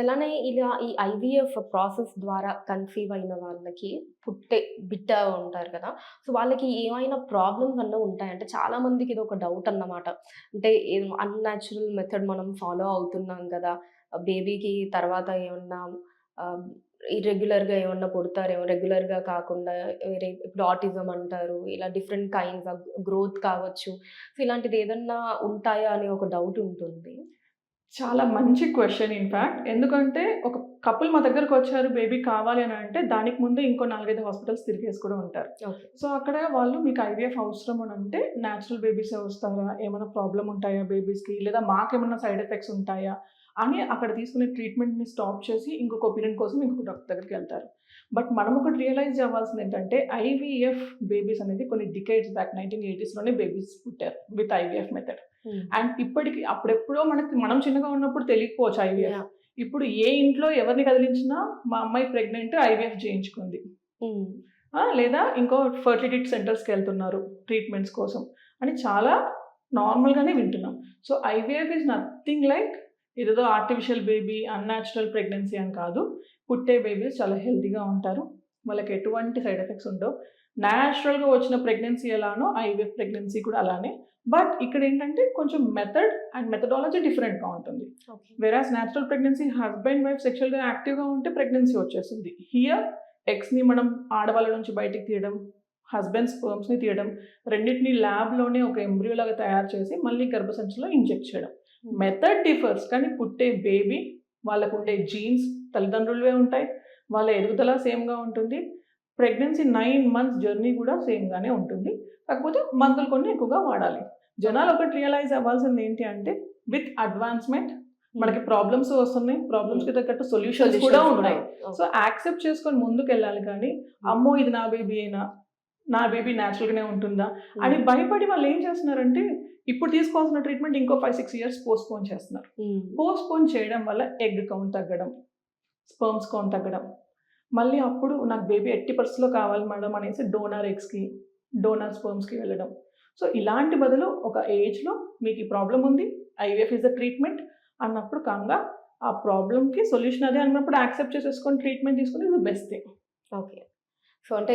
అలానే ఇలా ఈ ఐవీఎఫ్ ప్రాసెస్ ద్వారా కన్సీవ్ అయిన వాళ్ళకి పుట్టే బిడ్డ ఉంటారు కదా. సో వాళ్ళకి ఏమైనా ప్రాబ్లమ్స్ అన్న ఉంటాయంటే చాలామందికి చాలా మందికి ఇది ఒక డౌట్ అన్నమాట. అంటే అన్యాచురల్ మెథడ్ మనం ఫాలో అవుతున్నాం కదా. బేబీకి తర్వాత ఏమన్నా ఇర్రెగ్యులర్గా ఏమన్నా పుడతారేమో రెగ్యులర్గా కాకుండా వేరే ఇప్పుడు ఆటిజం అంటారు ఇలా డిఫరెంట్ కైండ్స్ ఆఫ్ గ్రోత్ కావచ్చు. సో ఇలాంటిది ఏదన్నా ఉంటాయా అనే ఒక డౌట్ ఉంటుంది. చాలా మంచి క్వశ్చన్ ఇన్ఫ్యాక్ట్ ఎందుకంటే ఒక కపుల్ మా దగ్గరకు వచ్చారు బేబీ కావాలి అని అంటే దానికి ముందే ఇంకో నాలుగైదు హాస్పిటల్స్ తిరిగేసి కూడా ఉంటారు. సో అక్కడ వాళ్ళు మీకు ఐవీఎఫ్ అవసరం అని అంటే న్యాచురల్ బేబీసే వస్తారా? ఏమైనా ప్రాబ్లం ఉంటాయా బేబీస్కి లేదా మాకేమైనా సైడ్ ఎఫెక్ట్స్ ఉంటాయా? అని అక్కడ తీసుకునే ట్రీట్మెంట్ని స్టాప్ చేసి ఇంకొక ఒపీనియన్ కోసం ఇంకొక డాక్టర్ దగ్గరికి వెళ్తారు. బట్ మనం ఒకటి రియలైజ్ అవ్వాల్సింది ఏంటంటే ఐవీఎఫ్ బేబీస్ అనేది కొన్ని డికేట్స్ బ్యాక్ నైన్టీన్ ఎయిటీస్లోనే బేబీస్ పుట్టారు విత్ ఐవీఎఫ్ మెథడ్. అండ్ ఇప్పటికి అప్పుడెప్పుడో మనకి మనం చిన్నగా ఉన్నప్పుడు తెలియకపోవచ్చు ఐవీఎఫ్. ఇప్పుడు ఏ ఇంట్లో ఎవరిని కదిలించినా మా అమ్మాయి ప్రెగ్నెంట్ ఐవీఎఫ్ చేయించుకుంది. ఆ, లేదా ఇంకో ఫర్టిలిటీ సెంటర్స్కి వెళ్తున్నారు ట్రీట్మెంట్స్ కోసం అని చాలా నార్మల్గానే వింటున్నాం. So IVF is nothing like ఇదేదో ఆర్టిఫిషియల్ బేబీ అన్యాచురల్ ప్రెగ్నెన్సీ అని కాదు. పుట్టే బేబీస్ చాలా హెల్తీగా ఉంటారు. వాళ్ళకి ఎటువంటి సైడ్ ఎఫెక్ట్స్ ఉండవు. న్యాచురల్గా వచ్చిన ప్రెగ్నెన్సీ ఎలానో ఐవీఎఫ్ ప్రెగ్నెన్సీ కూడా అలానే. బట్ ఇక్కడ ఏంటంటే కొంచెం మెథడ్ అండ్ మెథడాలజీ డిఫరెంట్గా ఉంటుంది. Versus natural pregnancy husband wife సెక్షువల్గా యాక్టివ్గా ఉంటే ప్రెగ్నెన్సీ వచ్చేస్తుంది. హియర్ ఎగ్స్ని మనం ఆడవాళ్ళ నుంచి బయటికి తీయడం హస్బెండ్ స్పర్మ్స్ని తీయడం రెండింటిని ల్యాబ్లోనే ఒక embryo లాగా తయారు చేసి మళ్ళీ గర్భసంచిలో ఇంజెక్ట్ చేయడం. మెథడ్ డిఫర్స్ కానీ పుట్టే బేబీ వాళ్ళకు ఉండే జీన్స్ తల్లిదండ్రులవే ఉంటాయి. వాళ్ళ ఎదుగుదల సేమ్గా ఉంటుంది. ప్రెగ్నెన్సీ నైన్ మంత్స్ జర్నీ కూడా సేమ్గానే ఉంటుంది. కాకపోతే మందులు కొన్ని ఎక్కువగా వాడాలి. జనాలు ఒకటి రియలైజ్ అవ్వాల్సింది ఏంటి అంటే విత్ అడ్వాన్స్మెంట్ మనకి ప్రాబ్లమ్స్ వస్తున్నాయి. ప్రాబ్లమ్స్కి తగ్గట్టు సొల్యూషన్స్ కూడా ఉన్నాయి. సో యాక్సెప్ట్ చేసుకొని ముందుకు వెళ్ళాలి కానీ అమ్మో ఇది నా బేబీ అయినా నా బేబీ న్యాచురల్గానే ఉంటుందా? అని భయపడి వాళ్ళు ఏం చేస్తున్నారంటే ఇప్పుడు తీసుకోవాల్సిన ట్రీట్మెంట్ ఇంకో ఫైవ్ సిక్స్ ఇయర్స్ పోస్ట్పోన్ చేస్తున్నారు. పోస్ట్పోన్ చేయడం వల్ల ఎగ్ కౌంట్ తగ్గడం స్పర్మ్స్ కౌంట్ తగ్గడం. మళ్ళీ అప్పుడు నాకు బేబీ ఎట్టి పరిస్థితిలో కావాలి మేడం అనేసి డోనర్ ఎగ్స్కి డోనర్ స్పర్మ్స్కి వెళ్ళడం. సో ఇలాంటి బదులు ఒక ఏజ్లో మీకు ఈ ప్రాబ్లం ఉంది ఐవీఎఫ్ ఇస్ ద ట్రీట్మెంట్ అన్నప్పుడు కాగా ఆ ప్రాబ్లమ్కి సొల్యూషన్ అదే అన్నప్పుడు యాక్సెప్ట్ చేసేసుకొని ట్రీట్మెంట్ తీసుకుని ఇది బెస్ట్ థింగ్ ఓకే సో అంటే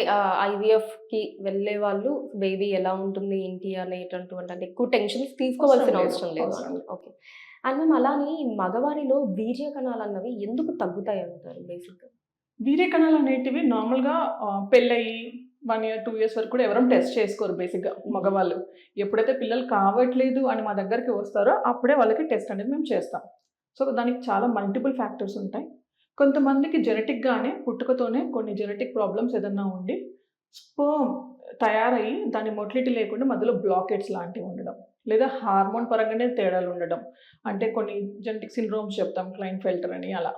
ఐవీఎఫ్కి వెళ్ళే వాళ్ళు బేబీ ఎలా ఉంటుంది ఏంటి అనేటటువంటి అంటే ఎక్కువ టెన్షన్స్ తీసుకోవాల్సిన అవసరం లేదు. ఓకే అండ్ మేము అలానే మగవారిలో వీర్య కణాలు అన్నవి ఎందుకు తగ్గుతాయి అంటారు బేసిక్ వీర్య కణాలు అనేటివి నార్మల్గా పెళ్ళయి వన్ ఇయర్ టూ ఇయర్స్ వరకు కూడా ఎవరూ టెస్ట్ చేసుకోరు బేసిక్గా మగవాళ్ళు. ఎప్పుడైతే పిల్లలు కావట్లేదు అని మా దగ్గరికి వస్తారో అప్పుడే వాళ్ళకి టెస్ట్ అనేది మేము చేస్తాం. సో దానికి చాలా మల్టిపుల్ ఫ్యాక్టర్స్ ఉంటాయి. కొంతమందికి జెనెటిక్గానే పుట్టుకతోనే కొన్ని జెనెటిక్ ప్రాబ్లమ్స్ ఏదన్నా ఉండి స్పర్మ్ తయారయ్యి దాని మొటిలిటీ లేకుండా మధ్యలో బ్లాకెట్స్ లాంటివి ఉండడం. లేదా హార్మోన్ పరంగానే తేడాలు ఉండడం. అంటే కొన్ని జెనెటిక్ సిండ్రోమ్స్ చెప్తాం క్లైన్ ఫిల్టర్ అని అలా.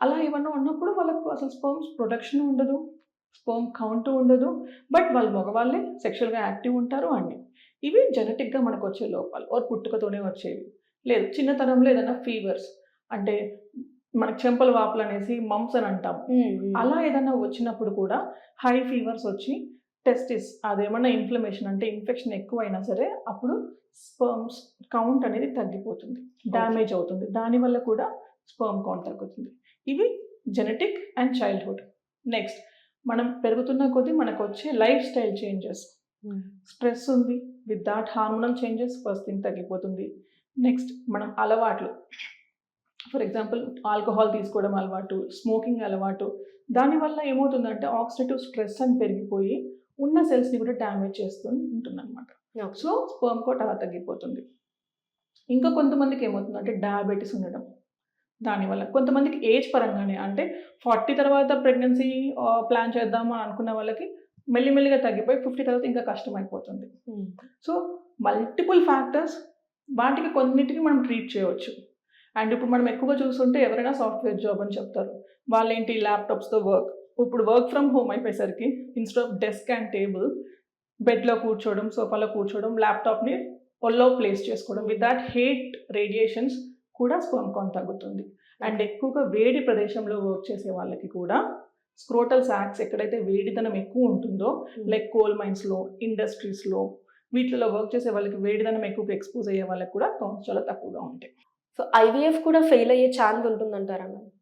అలా ఏమన్నా ఉన్నప్పుడు వాళ్ళకు అసలు స్పర్మ్స్ ప్రొడక్షన్ ఉండదు స్పర్మ్ కౌంట్ ఉండదు బట్ వాళ్ళు మగవాళ్ళే సెక్షువల్గా యాక్టివ్ ఉంటారు అన్ని ఇవి జెనెటిక్గా మనకు వచ్చే లోపాలు ఓర్ పుట్టుకతోనే వచ్చేవి. లేదు చిన్నతనంలో ఏదైనా ఫీవర్స్ అంటే మనకి చెంపల వాపులు అనేసి మమ్స్ అని అంటాం అలా ఏదైనా వచ్చినప్పుడు కూడా హై ఫీవర్స్ వచ్చి టెస్టిస్ అదేమన్నా ఇన్ఫ్లమేషన్ అంటే ఇన్ఫెక్షన్ ఎక్కువైనా సరే అప్పుడు స్పర్మ్స్ కౌంట్ అనేది తగ్గిపోతుంది డ్యామేజ్ అవుతుంది. దానివల్ల కూడా స్పర్మ్ కౌంట్ తగ్గుతుంది. ఇవి జెనెటిక్ అండ్ చైల్డ్హుడ్ నెక్స్ట్ మనం పెరుగుతున్న కొద్దీ మనకు వచ్చే లైఫ్ స్టైల్ చేంజెస్ స్ట్రెస్ ఉంది with that hormonal changes first thing తగ్గిపోతుంది. నెక్స్ట్ మనం అలవాట్లు. ఫర్ ఎగ్జాంపుల్ ఆల్కహాల్ తీసుకోవడం అలవాటు స్మోకింగ్ అలవాటు. దానివల్ల ఏమవుతుందంటే ఆక్సిడేటివ్ స్ట్రెస్ అని పెరిగిపోయి ఉన్న సెల్స్ని కూడా డ్యామేజ్ చేస్తూ ఉంటుంది అనమాట సో స్పర్మ్ కోట్ అలా తగ్గిపోతుంది. ఇంకా కొంతమందికి ఏమవుతుందంటే డయాబెటీస్ ఉండడం. దానివల్ల కొంతమందికి ఏజ్ పరంగానే అంటే ఫార్టీ తర్వాత ప్రెగ్నెన్సీ ప్లాన్ చేద్దాము అని అనుకున్న వాళ్ళకి మెల్లిమెల్లిగా తగ్గిపోయి ఫిఫ్టీ తర్వాత ఇంకా కష్టం అయిపోతుంది సో మల్టిపుల్ ఫ్యాక్టర్స్ వాటికి కొన్నిటిని మనం ట్రీట్ చేయవచ్చు. అండ్ ఇప్పుడు మనం ఎక్కువగా చూస్తుంటే ఎవరైనా సాఫ్ట్వేర్ జాబ్ అని చెప్తారు. వాళ్ళేంటి ల్యాప్టాప్స్తో వర్క్. ఇప్పుడు వర్క్ ఫ్రమ్ హోమ్ అయిపోయేసరికి instead of desk and table బెడ్లో కూర్చోవడం సోఫాలో కూర్చోవడం ల్యాప్టాప్ని ఒల్లో ప్లేస్ చేసుకోవడం. విత్ దాట్ హేట్ రేడియేషన్స్ కూడా స్పర్మ్ కౌంట్ తగ్గుతుంది. అండ్ ఎక్కువగా వేడి ప్రదేశంలో వర్క్ చేసే వాళ్ళకి కూడా స్క్రోటల్ సాక్స్ ఎక్కడైతే వేడిదనం ఎక్కువ ఉంటుందో లైక్ కోల్ మైన్స్లో ఇండస్ట్రీస్లో వీటిలో వర్క్ చేసే వాళ్ళకి వేడిదనం ఎక్కువగా ఎక్స్పోజ్ అయ్యే వాళ్ళకి కూడా కౌంట్స్ చాలా తక్కువగా ఉంటాయి. సో ఐవీఎఫ్ కూడా ఫెయిల్ అయ్యే ఛాన్స్ ఉంటుందంటారా మ్యామ్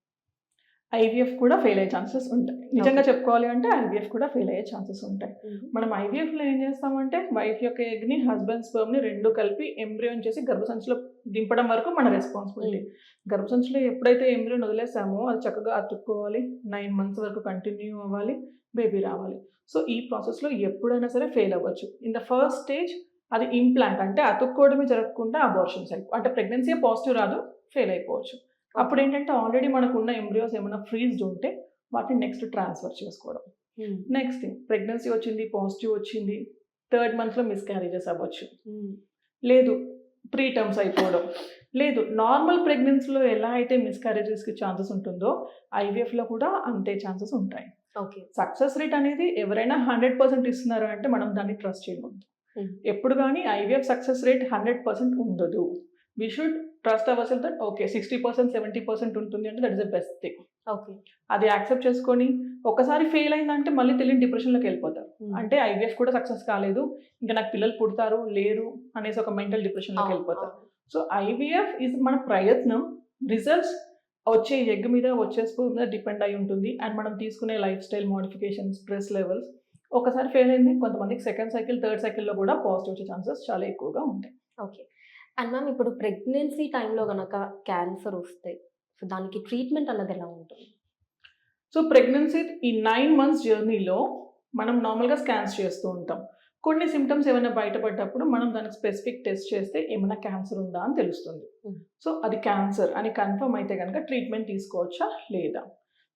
ఐవీఎఫ్ కూడా ఫెయిల్ అయ్యే ఛాన్సెస్ ఉంటాయి. నిజంగా చెప్పుకోవాలి అంటే ఐవీఎఫ్ కూడా ఫెయిల్ అయ్యే ఛాన్సెస్ ఉంటాయి. మనం ఐవీఎఫ్లో ఏం చేస్తామంటే వైఫ్ యొక్క ఎగ్ని హస్బెండ్ స్పర్మ్ని రెండు కలిపి ఎంబ్రియోన్ చేసి గర్భసంచిలో దింపడం వరకు మన రెస్పాన్సిబిలిటీ గర్భసంచిలో ఎప్పుడైతే ఎంబ్రియోన్ వదిలేసామో అది చక్కగా అతుక్కోవాలి నైన్ మంత్స్ వరకు కంటిన్యూ అవ్వాలి బేబీ రావాలి. సో ఈ ప్రాసెస్లో ఎప్పుడైనా సరే ఫెయిల్ అవ్వచ్చు. ఇన్ ద ఫస్ట్ స్టేజ్ అది ఇంప్లాంట్ అంటే అతుక్కోవడమే జరగకుండా అబార్షన్స్ అయిపో అంటే ప్రెగ్నెన్సీ పాజిటివ్ రాదు ఫెయిల్ అయిపోవచ్చు. అప్పుడు ఏంటంటే ఆల్రెడీ మనకు ఉన్న ఎంబ్రియోస్ ఏమైనా ఫ్రీజ్డ్ ఉంటే వాటిని నెక్స్ట్ ట్రాన్స్ఫర్ చేసుకోవడం. నెక్స్ట్ థింగ్ ప్రెగ్నెన్సీ వచ్చింది పాజిటివ్ వచ్చింది థర్డ్ మంత్లో మిస్క్యారేజెస్ అవ్వచ్చు. లేదు ప్రీ టర్మ్స్ అయిపోవడం. లేదు నార్మల్ ప్రెగ్నెన్సీలో ఎలా అయితే మిస్క్యారేజెస్కి ఛాన్సెస్ ఉంటుందో ఐవీఎఫ్లో కూడా అంతే ఛాన్సెస్ ఉంటాయి. ఓకే సక్సెస్ రేట్ అనేది ఎవరైనా హండ్రెడ్ పర్సెంట్ ఇస్తున్నారు అంటే మనం దాన్ని ట్రస్ట్ చేయకూడదు. Hmm. ఎప్పుడు కానీ IVF success rate hundred percent ఉండదు. We should trust our that okay sixty percent seventy percent ఉంటుంది అంటే that is the best thing okay అది యాక్సెప్ట్ చేసుకొని ఒకసారి ఫెయిల్ అయిందంటే మళ్ళీ తెలియని డిప్రెషన్లోకి వెళ్ళిపోతారు. అంటే ఐవీఎఫ్ కూడా సక్సెస్ కాలేదు ఇంకా నాకు పిల్లలు పుడతారు లేరు అనేసి ఒక మెంటల్ డిప్రెషన్లోకి వెళ్ళిపోతారు. సో ఐవీఎఫ్ ఇస్ మన ప్రయత్నం. రిజల్ట్స్ వచ్చే ఎగ్ మీద వచ్చే స్పూన్ మీద డిపెండ్ అయి ఉంటుంది. అండ్ మనం తీసుకునే life style modification stress levels ఒకసారి ఫెయిల్ అయింది కొంతమందికి సెకండ్ సైకిల్ థర్డ్ సైకిల్లో కూడా పాజిటివ్ వచ్చే ఛాన్సెస్ చాలా ఎక్కువగా ఉంటాయి. ఓకే అండ్ మ్యామ్ ఇప్పుడు ప్రెగ్నెన్సీ టైంలో గనక క్యాన్సర్ వస్తే సో దానికి ట్రీట్మెంట్ అన్నది ఎలా ఉంటుంది? సో ప్రెగ్నెన్సీ ఈ నైన్ మంత్స్ జర్నీలో మనం నార్మల్గా స్కాన్స్ చేస్తూ ఉంటాం. కొన్ని సిమ్టమ్స్ ఏమైనా బయటపడ్డప్పుడు మనం దానికి స్పెసిఫిక్ టెస్ట్ చేస్తే ఏమైనా క్యాన్సర్ ఉందా అని తెలుస్తుంది. Hmm. సో అది క్యాన్సర్ అని కన్ఫర్మ్ అయితే కనుక ట్రీట్మెంట్ తీసుకోవచ్చా లేదా?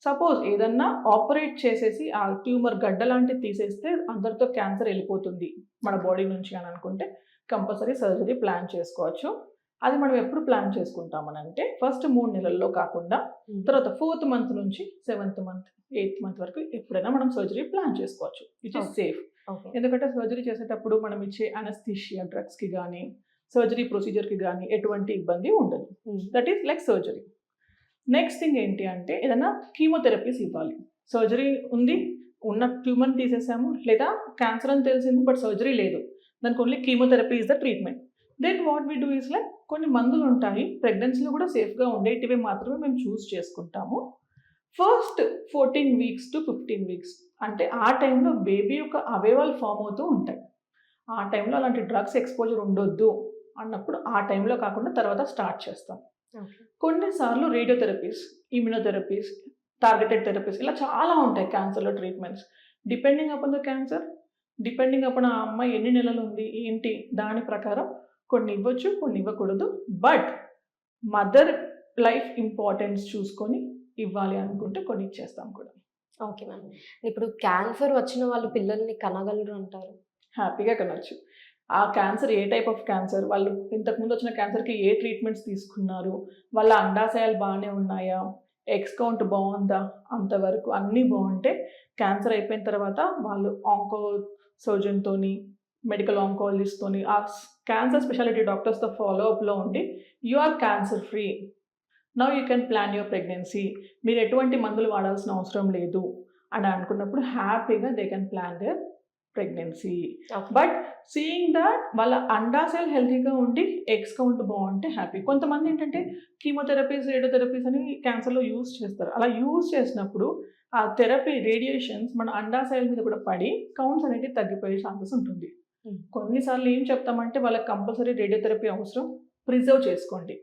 సపోజ్ ఏదన్నా ఆపరేట్ చేసేసి ఆ ట్యూమర్ గడ్డ లాంటిది తీసేస్తే అందరితో క్యాన్సర్ వెళ్ళిపోతుంది మన బాడీ నుంచి అని అనుకుంటే కంపల్సరీ సర్జరీ ప్లాన్ చేసుకోవచ్చు. అది మనం ఎప్పుడు ప్లాన్ చేసుకుంటామని అంటే ఫస్ట్ మూడు నెలల్లో కాకుండా తర్వాత ఫోర్త్ మంత్ నుంచి సెవెంత్ మంత్ ఎయిత్ మంత్ వరకు ఎప్పుడైనా మనం సర్జరీ ప్లాన్ చేసుకోవచ్చు. Which is. సేఫ్ ఎందుకంటే సర్జరీ చేసేటప్పుడు మనం ఇచ్చే అనస్థిషియా డ్రగ్స్కి కానీ సర్జరీ ప్రొసీజర్కి కానీ ఎటువంటి ఇబ్బంది ఉండదు. That is like surgery next thing ఏంటి అంటే ఏదైనా కీమోథెరపీస్ ఇవ్వాలి. సర్జరీ ఉంది ఉన్న ట్యూమర్ని తీసేసాము లేదా క్యాన్సర్ అని తెలిసింది బట్ సర్జరీ లేదు. దానికి only chemotherapy is the treatment then what we do is like కొన్ని మందులు ఉంటాయి ప్రెగ్నెన్సీలో కూడా సేఫ్గా ఉండేటివి మాత్రమే మేము చూస్ చేసుకుంటాము. First fourteen weeks to fifteen weeks అంటే ఆ టైంలో బేబీ యొక్క అవయవాలు ఫామ్ అవుతూ ఉంటాయి. ఆ టైంలో అలాంటి డ్రగ్స్ ఎక్స్పోజర్ ఉండొద్దు అన్నప్పుడు ఆ టైంలో కాకుండా తర్వాత స్టార్ట్ చేస్తాం. కొన్నిసార్లు రేడియోథెరపీస్ ఇమ్యునోథెరపీస్ టార్గెటెడ్ థెరపీస్ ఇలా చాలా ఉంటాయి క్యాన్సర్లో treatments. Depending upon the cancer depending upon ఆ అమ్మాయి ఎన్ని నెలలు ఉంది ఏంటి దాని ప్రకారం కొన్ని ఇవ్వచ్చు కొన్ని ఇవ్వకూడదు. బట్ మదర్ లైఫ్ ఇంపార్టెన్స్ చూసుకొని ఇవ్వాలి అనుకుంటే కొన్ని ఇచ్చేస్తాం కూడా. Okay ma'am. ఇప్పుడు క్యాన్సర్ వచ్చిన వాళ్ళు పిల్లల్ని కనగలరు అంటారు. హ్యాపీగా కనొచ్చు. ఆ క్యాన్సర్ ఏ టైప్ ఆఫ్ క్యాన్సర్ వాళ్ళు ఇంతకుముందు వచ్చిన క్యాన్సర్కి ఏ ట్రీట్మెంట్స్ తీసుకున్నారు? వాళ్ళ అండాశయాలు బాగానే ఉన్నాయా? ఎక్స్ కౌంట్ బాగుందా? అంతవరకు అన్నీ బాగుంటే క్యాన్సర్ అయిపోయిన తర్వాత వాళ్ళు ఆంకో సర్జన్తోని మెడికల్ ఆంకాలజిస్ట్తోని ఆ క్యాన్సర్ స్పెషాలిటీ డాక్టర్స్తో ఫాలో అప్లో ఉండి you are cancer free now you can plan your pregnancy మీరు ఎటువంటి మందులు వాడాల్సిన అవసరం లేదు. అని అనుకున్నప్పుడు హ్యాపీగా they can plan their pregnancy but seeing that వాళ్ళ అండాసెల్ హెల్తీగా ఉండి ఎగ్స్ కౌంట్ బాగుంటే హ్యాపీ కొంతమంది ఏంటంటే కీమోథెరపీస్ రేడియోథెరపీస్ అని క్యాన్సర్లో యూజ్ చేస్తారు. అలా యూజ్ చేసినప్పుడు ఆ థెరపీ రేడియేషన్స్ మన అండాశయాల మీద కూడా పడి కౌంట్స్ అనేవి తగ్గిపోయే ఛాన్సెస్ ఉంటుంది. Hmm. కొన్నిసార్లు ఏం చెప్తామంటే వాళ్ళకి కంపల్సరీ రేడియోథెరపీ అవసరం ప్రిజర్వ్ చేసుకోండి.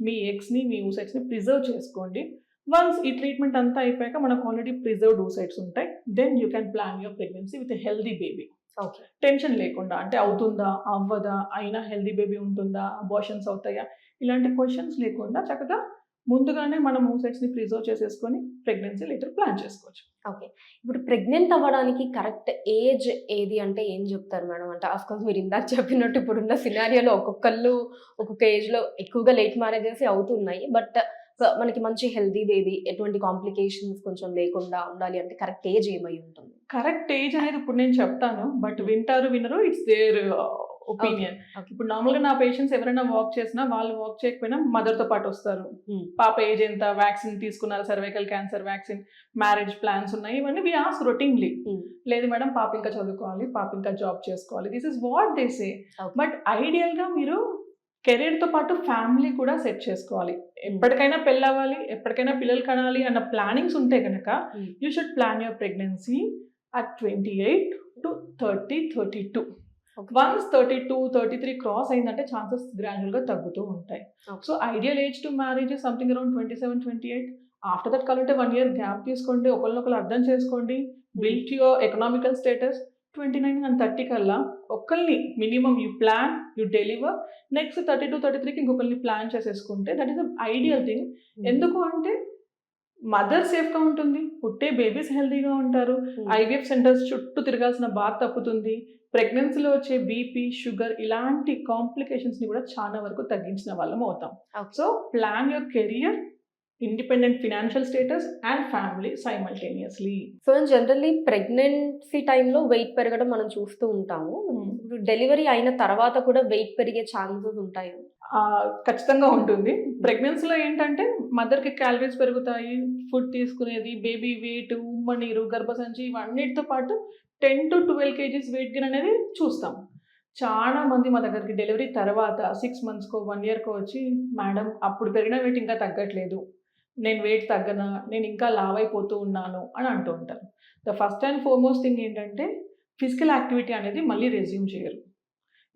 మీ ఎగ్స్ని మీ ఊసైట్స్ని ప్రిజర్వ్ చేసుకోండి. వన్స్ ఈ ట్రీట్మెంట్ అంతా అయిపోయాక మనకు ఆల్రెడీ ప్రిజర్వ్డ్ ఊసైట్స్ ఉంటాయి. Then you can plan your pregnancy with healthy baby okay tension లేకుండా అంటే అవుతుందా అవ్వదా అయినా హెల్దీ బేబీ ఉంటుందా అబార్షన్స్ అవుతాయా ఇలాంటి క్వశ్చన్స్ లేకుండా చక్కగా ముందుగానే మనం ని ప్రిజర్వ్ చేసేసుకొని ప్రెగ్నెన్సీ లేటర్ ప్లాన్ చేసుకోవచ్చు. ఓకే ఇప్పుడు ప్రెగ్నెంట్ అవ్వడానికి కరెక్ట్ ఏజ్ ఏది అంటే ఏం చెప్తారు మేడం? అంటే కోర్స్ మీరు ఇందాక చెప్పినట్టు ఇప్పుడున్న సినారియోలో ఒక్కొక్కళ్ళు ఒక్కొక్క ఏజ్లో ఎక్కువగా లేట్ మ్యారేజెస్ అవుతున్నాయి. బట్ మనకి మంచి హెల్దీ బేబీ ఎటువంటి కాంప్లికేషన్స్ కొంచెం లేకుండా ఉండాలి అంటే కరెక్ట్ ఏజ్ ఏమై ఉంటుంది కరెక్ట్ ఏజ్ అనేది ఇప్పుడు నేను చెప్తాను బట్ వింటారు వినరు ఇట్స్ దేర్ ఒపీనియన్. ఇప్పుడు నార్మల్గా నా పేషెంట్స్ ఎవరైనా వాక్ చేసినా వాళ్ళు వాక్ చేయకపోయినా మదర్తో పాటు వస్తారు Hmm. పాప ఏజ్ ఎంత వ్యాక్సిన్ తీసుకున్నారు cervical cancer vaccine marriage plans ఉన్నాయి ఇవన్నీ వి ఆస్ రొటీన్లీ Hmm. లేదు మేడం పాప ఇంకా చదువుకోవాలి పాప ఇంకా జాబ్ చేసుకోవాలి this is what they say Okay. But ఐడియల్గా మీరు కెరీర్తో పాటు ఫ్యామిలీ కూడా సెట్ చేసుకోవాలి ఎప్పటికైనా పెళ్ళి అవ్వాలి ఎప్పటికైనా పిల్లలు కనాలి అన్న ప్లానింగ్స్ ఉంటే కనుక. You should plan your pregnancy at twenty eight to thirty thirty two. Once thirty two thirty three cross అయిందంటే ఛాన్సెస్ గ్రాడ్యువల్గా తగ్గుతూ ఉంటాయి. So ideal age to marriage something around twenty seven twenty eight after that కావాలంటే one year gap తీసుకోండి ఒకరినొకరు అర్థం చేసుకోండి built your economical status twenty nine and thirty కల్లా ఒకరిని minimum you plan you deliver. Next thirty to thirty త్రీకి ఇంకొకరిని plan చేసేసుకుంటే దట్ ఈస్ ఐడియల్ థింగ్ ఎందుకు అంటే మదర్ సేఫ్గా ఉంటుంది పుట్టే బేబీస్ హెల్తీగా ఉంటారు. ఐవీఎఫ్ సెంటర్స్ చుట్టూ తిరగాల్సిన బాధ తప్పుతుంది. ప్రెగ్నెన్సీలో వచ్చే బీపీ షుగర్ ఇలాంటి కాంప్లికేషన్స్ని కూడా చాలా వరకు తగ్గించిన వాళ్ళం అవుతాం. So plan your career independent financial status and family simultaneously so generally pregnancy టైంలో వెయిట్ పెరగడం మనం చూస్తూ ఉంటాము. డెలివరీ అయిన తర్వాత కూడా వెయిట్ పెరిగే ఛాన్సెస్ ఉంటాయి. ఖచ్చితంగా ఉంటుంది. ప్రెగ్నెన్సీలో ఏంటంటే మదర్కి క్యాలరీస్ పెరుగుతాయి ఫుడ్ తీసుకునేది బేబీ వెయిట్ ఉమ్మ నీరు గర్భసంచి ఇవన్నిటితో పాటు ten to twelve KGs weight gain అనేది చూస్తాం. చాలా మంది మా దగ్గరికి డెలివరీ తర్వాత సిక్స్ మంత్స్కో వన్ ఇయర్కో వచ్చి మేడం అప్పుడు పెరిగిన వెయిట్ ఇంకా తగ్గట్లేదు. నేను వెయిట్ తగ్గనా నేను ఇంకా లావ్ అయిపోతూ ఉన్నాను అని అంటూ ఉంటారు. The first and foremost thing ఏంటంటే ఫిజికల్ యాక్టివిటీ అనేది మళ్ళీ రెజ్యూమ్ చేయరు.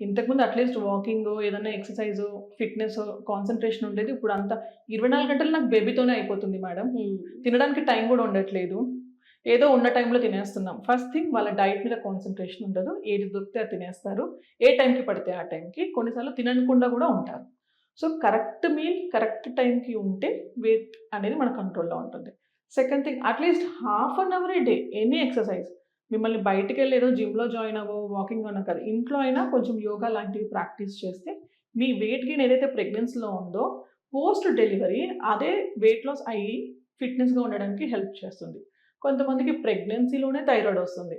ఇంతకుముందు అట్లీస్ట్ వాకింగ్ ఏదైనా ఎక్సర్సైజ్ ఫిట్నెస్ కాన్సన్ట్రేషన్ ఉండేది. ఇప్పుడు అంతా ఇరవై నాలుగు గంటలు నాకు బేబీతోనే అయిపోతుంది మేడం తినడానికి టైం కూడా ఉండట్లేదు. ఏదో ఉన్న టైంలో తినేస్తున్నాం. ఫస్ట్ థింగ్ వాళ్ళ డైట్ మీద కాన్సన్ట్రేషన్ ఉండదు. ఏది దొరికితే అది తినేస్తారు. ఏ టైంకి పడితే ఆ టైంకి కొన్నిసార్లు తినకుండా కూడా ఉంటారు. సో కరెక్ట్ మీల్ కరెక్ట్ టైంకి ఉంటే వెయిట్ అనేది మన కంట్రోల్లో ఉంటుంది. Second thing at least half an hour a day any exercise. మిమ్మల్ని బయటికి వెళ్ళి ఏదో జిమ్లో జాయిన్ అవ్వో వాకింగ్ అన్నా కదా ఇంట్లో అయినా కొంచెం యోగా లాంటివి ప్రాక్టీస్ చేస్తే మీ వెయిట్ గెయిన్ ఏదైతే ప్రెగ్నెన్సీలో ఉందో పోస్ట్ డెలివరీ అదే వెయిట్ లాస్ అయ్యి ఫిట్నెస్గా ఉండడానికి హెల్ప్ చేస్తుంది. కొంతమందికి ప్రెగ్నెన్సీలోనే థైరాయిడ్ వస్తుంది.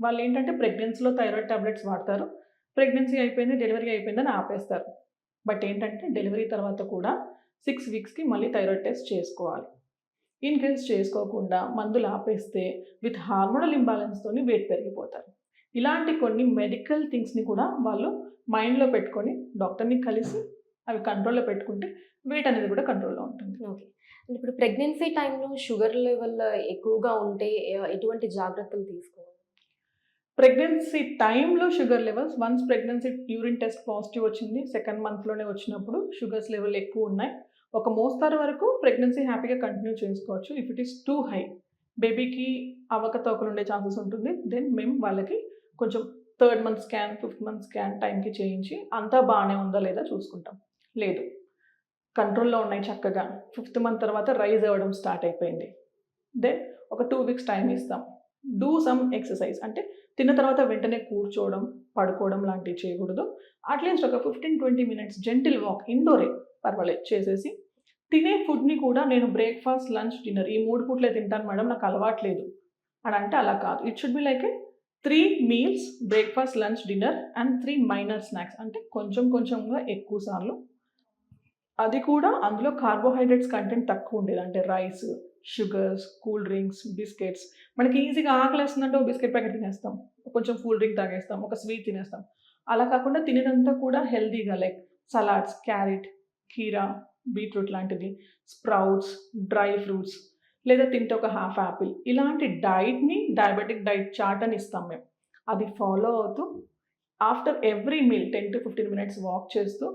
వాళ్ళు ఏంటంటే ప్రెగ్నెన్సీలో థైరాయిడ్ టాబ్లెట్స్ వాడతారు ప్రెగ్నెన్సీ అయిపోయింది డెలివరీ అయిపోయిందని ఆపేస్తారు. బట్ ఏంటంటే డెలివరీ తర్వాత కూడా సిక్స్ వీక్స్కి మళ్ళీ థైరాయిడ్ టెస్ట్ చేసుకోవాలి. ఇన్ కేస్ చేసుకోకుండా మందులు ఆపేస్తే విత్ హార్మోనల్ ఇంబ్యాలెన్స్తోని వెయిట్ పెరిగిపోతారు. ఇలాంటి కొన్ని మెడికల్ థింగ్స్ని కూడా వాళ్ళు మైండ్లో పెట్టుకొని డాక్టర్ని కలిసి అవి కంట్రోల్లో పెట్టుకుంటే వెయిట్ అనేది కూడా కంట్రోల్లో ఉంటుంది. ఓకే. ఇప్పుడు ప్రెగ్నెన్సీ టైంలో షుగర్ లెవెల్ ఎక్కువగా ఉంటే ఎటువంటి జాగ్రత్తలు తీసుకోవాలి ప్రెగ్నెన్సీ టైంలో sugar levels once pregnancy urine test positive వచ్చింది సెకండ్ మంత్లోనే వచ్చినప్పుడు షుగర్స్ లెవెల్ ఎక్కువ ఉన్నాయి. ఒక మోస్తారు వరకు ప్రెగ్నెన్సీ హ్యాపీగా కంటిన్యూ చేసుకోవచ్చు. If it is too high బేబీకి అవకతవకలు ఉండే ఛాన్సెస్ ఉంటుంది. దెన్ మేము వాళ్ళకి కొంచెం third month scan fifth month scan టైంకి చేయించి అంతా బాగానే ఉందా లేదా చూసుకుంటాం. లేదు. కంట్రోల్లో ఉన్నాయి చక్కగా. ఫిఫ్త్ మంత్ తర్వాత రైజ్ అవ్వడం స్టార్ట్ అయిపోయింది. దెన్ ఒక టూ వీక్స్ టైం ఇస్తాం. Do some exercise. అంటే తిన్న తర్వాత వెంటనే కూర్చోవడం పడుకోవడం లాంటివి చేయకూడదు. అట్లీస్ట్ ఒక fifteen twenty minutes gentle walk ఇండోరే పర్వాలేదు చేసేసి తినే ఫుడ్ని కూడా నేను బ్రేక్ఫాస్ట్ లంచ్ డిన్నర్ ఈ మూడు పూట్లే తింటాను మేడం నాకు అలవాట్లేదు అని అంటే అలా కాదు. It should be like a three meals breakfast lunch dinner and three minor snacks అంటే కొంచెం కొంచెంగా ఎక్కువ సార్లు. అది కూడా అందులో కార్బోహైడ్రేట్స్ కంటెంట్ తక్కువ ఉండేది. అంటే rice sugars cool drinks biscuits మనకి ఈజీగా ఆకలేస్తుందంటే ఒక బిస్కెట్ ప్యాకెట్ తినేస్తాం. కొంచెం కూల్ డ్రింక్ తాగేస్తాం. ఒక స్వీట్ తినేస్తాం. అలా కాకుండా తినేదంతా కూడా హెల్తీగా లైక్ సలాడ్స్ క్యారెట్ కీరా బీట్రూట్ లాంటిది స్ప్రౌట్స్ డ్రై ఫ్రూట్స్ లేదా తింటే ఒక హాఫ్ యాపిల్ ఇలాంటి డైట్ని డయాబెటిక్ డైట్ చార్ట్ అని ఇస్తాం మేము. అది ఫాలో అవుతూ after every meal ten to fifteen minutes walk చేస్తూ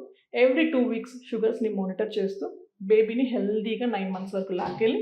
ఎవ్రీ టూ వీక్స్ షుగర్స్ని మానిటర్ చేస్తూ బేబీని హెల్దీగా నైన్ మంత్స్ వరకు లాక్కెళ్ళి